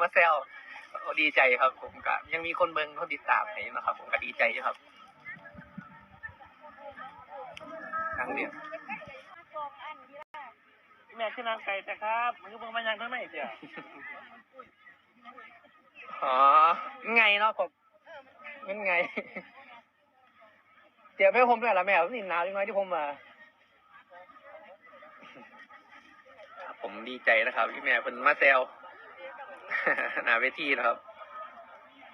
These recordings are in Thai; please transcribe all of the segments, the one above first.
วก็ดีใจครับ ผมก็ยังมีคนเบิ่งคนติดตามให้นะครับ ผมก็ดีใจอยู่ครับครั้งเดียวแม่ขึ้นนางไก่แต่ครับมันก็เพิ่งมายังทั้งในเสียอ๋อไงเนาะผมงั้นไงเดี๋ยวแม่ผมด้วยละแม่ผมนินหนาวยังไงที่ผมมาผมดีใจนะครับที่แม่เพิ่นมาแซว หน้าเวทีนะครับ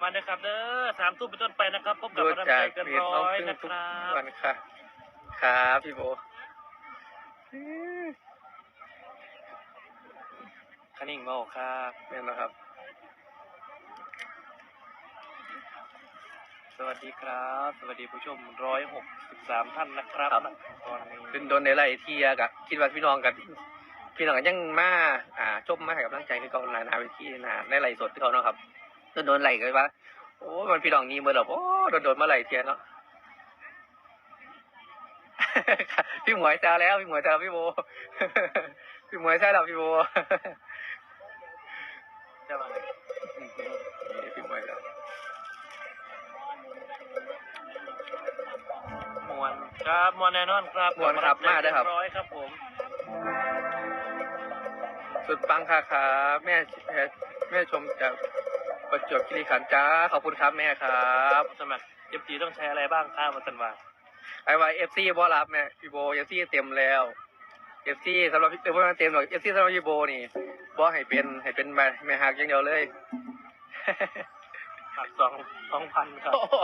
มาเด้อครับเด้อสามทุ่มเป็นต้นไปนะครับพบกับดูมาดามจากใจเกันเพจร้น้องอยพึ่งนะทุคกรับวันค่ะ ครับพี่โบคนิ่งเมาครับเนี่ยนะครับ สวัสดีครับ สวัสดีผู้ชมร้อยหกสิบสามท่านนะครับครับ ตอนนี้ขึ้นโดนในไรเทียกะคิดว่าพี่น้องกัน พี่น้องกันยังมาอ่าชมมาให้กำลังใจที่เขาหนาเวทีหนาในไรสดที่เขาเนาะครับโดนโดนไหลกันว่าโอ้มันพี่น้องนี้เมื่อหรอโอ้โดนโดนมาไหลเทียเนาะพี่หมวยแซวแล้วพี่หมวยแซวพี่โบพี่หมวยแซวแล้วพี่โบจะมาเลยนี่พี่หมวยแล้วมวนครับมวนแน่นอนครับม่วนครับมาเด้อครับร้อยครับผม สุดปังค่ะครับแม่แม่แม่ชมจากประจวบคีรีขันธ์จ้าขอบคุณครับแม่ครับสมัครเอฟซีต้องใช้อะไรบ้างครับมาสันว่าไอ้ว่าเอฟซีบอรับแม่พี่โบเอฟซีเต็มแล้วเอฟซีสำหรับพี่เต็มเต็มหรอกเอฟซีสำหรับพี่โบนี่บอให้เป็นให้เป็นแม่แม่หักอย่างเดียวเลยหักสองสองพันครับโอ้โห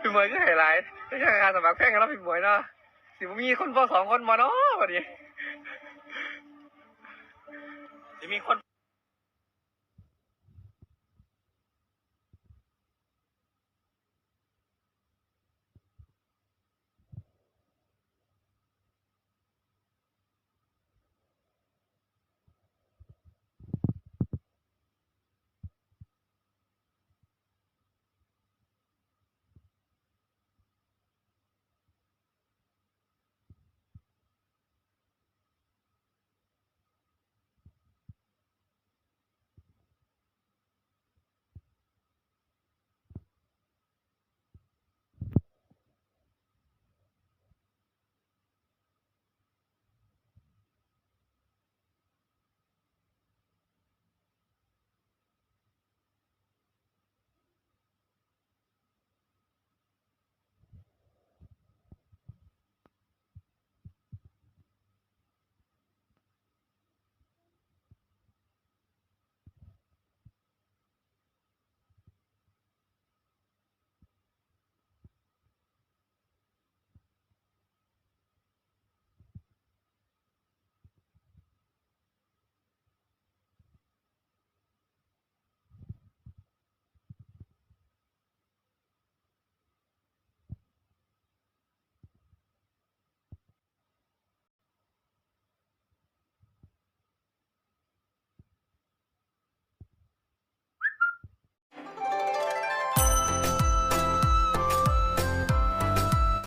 พี่หมวยก็ไฮไลท์ไม่ใช่การสมัครแพ่งกันแล้วพี่หมวยเนาะสิบ่มีคนพอสองคนมาเนาะวันนี้ จะมีคน